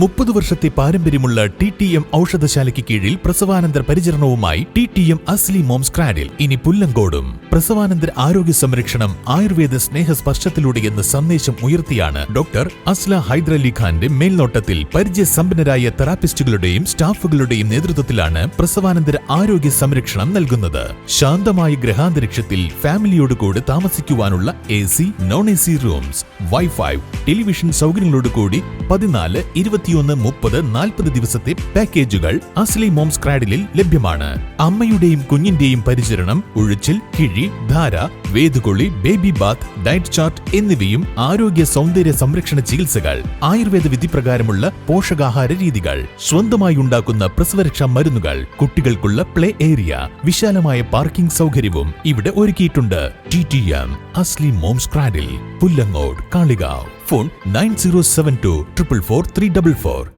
മുപ്പത് വർഷത്തെ പാരമ്പര്യമുള്ള ടി ടി എം ഔഷധശാലയ്ക്ക് കീഴിൽ പ്രസവാനന്തര പരിചരണവുമായി T T M Asli moms cradle. ഇനി പുല്ലങ്കോടും. പ്രസവാനന്തര ആരോഗ്യ സംരക്ഷണം ആയുർവേദ സ്നേഹ സ്പർശത്തിലൂടെ എന്ന സന്ദേശം ഉയർത്തിയാണ് ഡോക്ടർ അസ്ല ഹൈദരലി ഖാന്റെ മേൽനോട്ടത്തിൽ പരിചയസമ്പന്നരായ തെറാപ്പിസ്റ്റുകളുടെയും സ്റ്റാഫുകളുടെയും നേതൃത്വത്തിലാണ് പ്രസവാനന്തര ആരോഗ്യ സംരക്ഷണം നൽകുന്നത്. ശാന്തമായ ഗ്രഹാന്തരീക്ഷത്തിൽ ഫാമിലിയോട് കൂടി താമസിക്കുവാനുള്ള A C non A C rooms wifi television സൗകര്യങ്ങളോട് കൂടി പതിനാല് ഇരുപത്തിയൊന്ന് മുപ്പത് നാൽപ്പത് ദിവസത്തെ പാക്കേജുകൾ അസ്ലി മോംസ് ക്രാഡിലിൽ ലഭ്യമാണ്. അമ്മയുടെയും കുഞ്ഞിന്റെയും പരിചരണം ഒഴിച്ചിൽ കിഴി ധാര വേദുകൊള്ളി ബേബി ബാത്ത് ഡയറ്റ് ചാർട്ട് എന്നിവയും ആരോഗ്യ സൗന്ദര്യ സംരക്ഷണ ചികിത്സകൾ ആയുർവേദ വിധിപ്രകാരമുള്ള പോഷകാഹാര രീതികൾ സ്വന്തമായി ഉണ്ടാക്കുന്ന പ്രസവരക്ഷാ മരുന്നുകൾ കുട്ടികൾക്കുള്ള പ്ലേ ഏരിയ വിശാലമായ പാർക്കിംഗ് സൗകര്യവും ഇവിടെ ഒരുക്കിയിട്ടുണ്ട്. T T M Asli moms cradle Pullangode Kalikavu. Phone nine zero seven two triple four three double four.